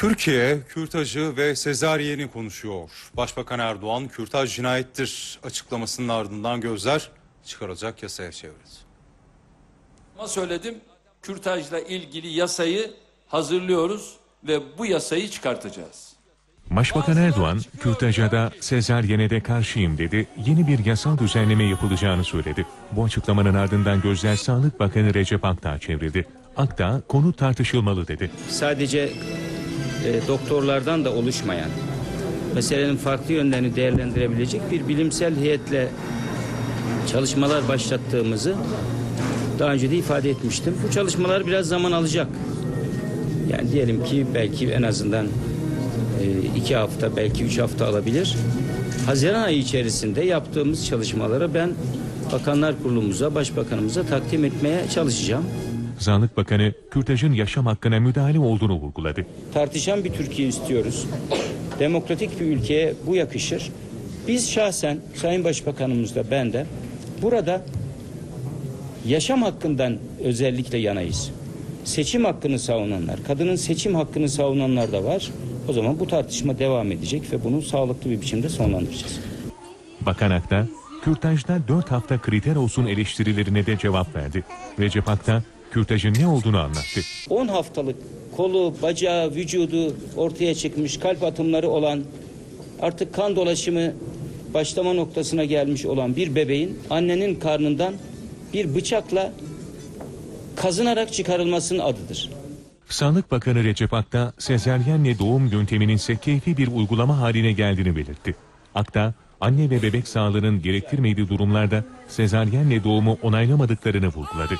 Türkiye kürtajı ve sezaryeni konuşuyor. Başbakan Erdoğan kürtaj cinayettir açıklamasının ardından gözler çıkarılacak yasaya çevrildi. Ama söyledim kürtajla ilgili yasayı hazırlıyoruz ve bu yasayı çıkartacağız. Başbakan Erdoğan, kürtaja da sezaryene de karşıyım dedi, yeni bir yasal düzenleme yapılacağını söyledi. Bu açıklamanın ardından gözler Sağlık Bakanı Recep Akdağ çevrildi. Akdağ, konu tartışılmalı dedi. sadece e, doktorlardan da oluşmayan meselenin farklı yönlerini değerlendirebilecek bir bilimsel heyetle çalışmalar başlattığımızı daha önce de ifade etmiştim. Bu çalışmalar biraz zaman alacak. Yani diyelim ki belki en azından e, iki hafta belki üç hafta alabilir. Haziran ayı içerisinde yaptığımız çalışmaları ben Bakanlar Kurulumuza, Başbakanımıza takdim etmeye çalışacağım. Sağlık Bakanı, kürtajın yaşam hakkına müdahale olduğunu vurguladı. tartışan bir Türkiye istiyoruz. Demokratik bir ülkeye bu yakışır. Biz şahsen Sayın Başbakanımız da ben de burada yaşam hakkından özellikle yanayız. Seçim hakkını savunanlar, kadının seçim hakkını savunanlar da var. O zaman bu tartışma devam edecek ve bunu sağlıklı bir biçimde sonlandıracağız. Bakan Akdağ, kürtajda 4 hafta kriter olsun eleştirilerine de cevap verdi. Recep Akdağ, kürtajın ne olduğunu anlattı. 10 haftalık kolu, bacağı, vücudu ortaya çıkmış, kalp atımları olan, artık kan dolaşımı başlama noktasına gelmiş olan bir bebeğin annenin karnından bir bıçakla kazınarak çıkarılmasının adıdır. Sağlık Bakanı Recep Akdağ, sezeryenle doğum yönteminin ise keyfi bir uygulama haline geldiğini belirtti. Akdağ, anne ve bebek sağlığının gerektirmediği durumlarda sezaryenle doğumu onaylamadıklarını vurguladı.